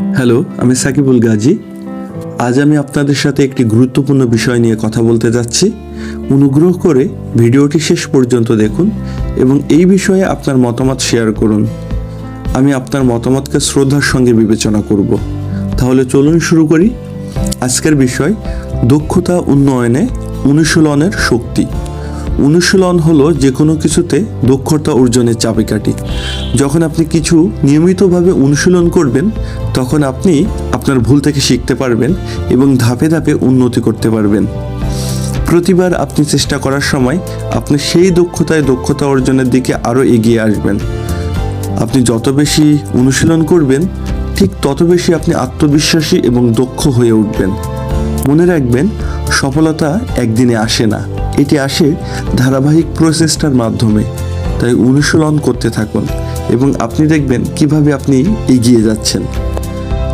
Hello, আমি সাকিবুল গাজী। আজ আমি আপনাদের সাথে একটি গুরুত্বপূর্ণ বিষয় নিয়ে কথা বলতে যাচ্ছি। অনুগ্রহ করে ভিডিওটি শেষ পর্যন্ত দেখুন এবং এই বিষয়ে আপনার মতামত শেয়ার করুন। আমি আপনার মতামতকে শ্রদ্ধার সঙ্গে বিবেচনা করব। তাহলে চলুন শুরু করি। আজকের বিষয় দক্ষতা উন্নয়নে অনুশীলনের শক্তি। অনুশীলন হলো যে কোনো কিছুতে দক্ষতা অর্জনের চাবিকাঠি। যখন আপনি কিছু নিয়মিতভাবে অনুশীলন করবেন, তখন আপনি আপনার ভুল থেকে শিখতে পারবেন এবং ধাপে ধাপে উন্নতি করতে পারবেন। প্রতিবার আপনি চেষ্টা করার সময় আপনি সেই দক্ষতায় দক্ষতা অর্জনের দিকে আরও এগিয়ে আসবেন। আপনি যত বেশি অনুশীলন করবেন, ঠিক তত বেশি আপনি আত্মবিশ্বাসী এবং দক্ষ হয়ে উঠবেন। মনে রাখবেন, সফলতা একদিনে আসে না। এটি আসে ধারাবাহিক প্রচেষ্টার মাধ্যমে। তাই অনুশীলন করতে থাকুন এবং আপনি দেখবেন কীভাবে আপনি এগিয়ে যাচ্ছেন।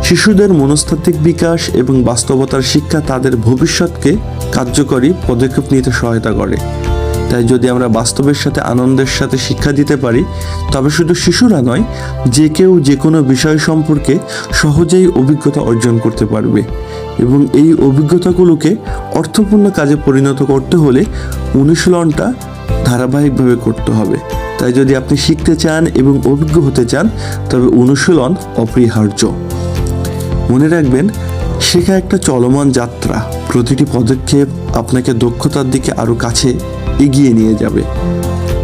শিশুদের মনস্তাত্ত্বিক বিকাশ এবং বাস্তবতার শিক্ষা তাদের ভবিষ্যৎকে কার্যকরী পদক্ষেপ নিতে সহায়তা করে। তাই যদি আমরা বাস্তবের সাথে, আনন্দের সাথে শিক্ষা দিতে পারি, তবে শুধু শিশুরা নয়, যে কেউ যে কোনো বিষয় সম্পর্কে সহজেই অভিজ্ঞতা অর্জন করতে পারবে। এবং এই অভিজ্ঞতাগুলোকে অর্থপূর্ণ কাজে পরিণত করতে হলে অনুশীলনটা ধারাবাহিকভাবে করতে হবে। তাই যদি আপনি শিখতে চান এবং অভিজ্ঞ হতে চান, তবে অনুশীলন অপরিহার্য। মনে রাখবেন, শেখা একটা চলমান যাত্রা। প্রতিটি পদক্ষেপ আপনাকে দক্ষতার দিকে আরও কাছে এগিয়ে নিয়ে যাবে।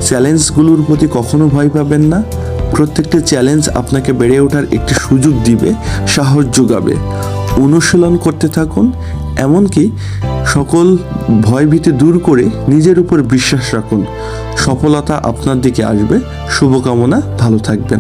চ্যালেঞ্জগুলোর প্রতি কখনো ভয় পাবেন না। প্রত্যেকটি চ্যালেঞ্জ আপনাকে বেড়ে ওঠার একটি সুযোগ দিবে, সাহস যোগাবে। অনুশীলন করতে থাকুন, এমনকি সকল ভয়ভীতি দূর করে নিজের উপর বিশ্বাস রাখুন। সফলতা আপনার দিকে আসবে। শুভকামনা, ভালো থাকবেন।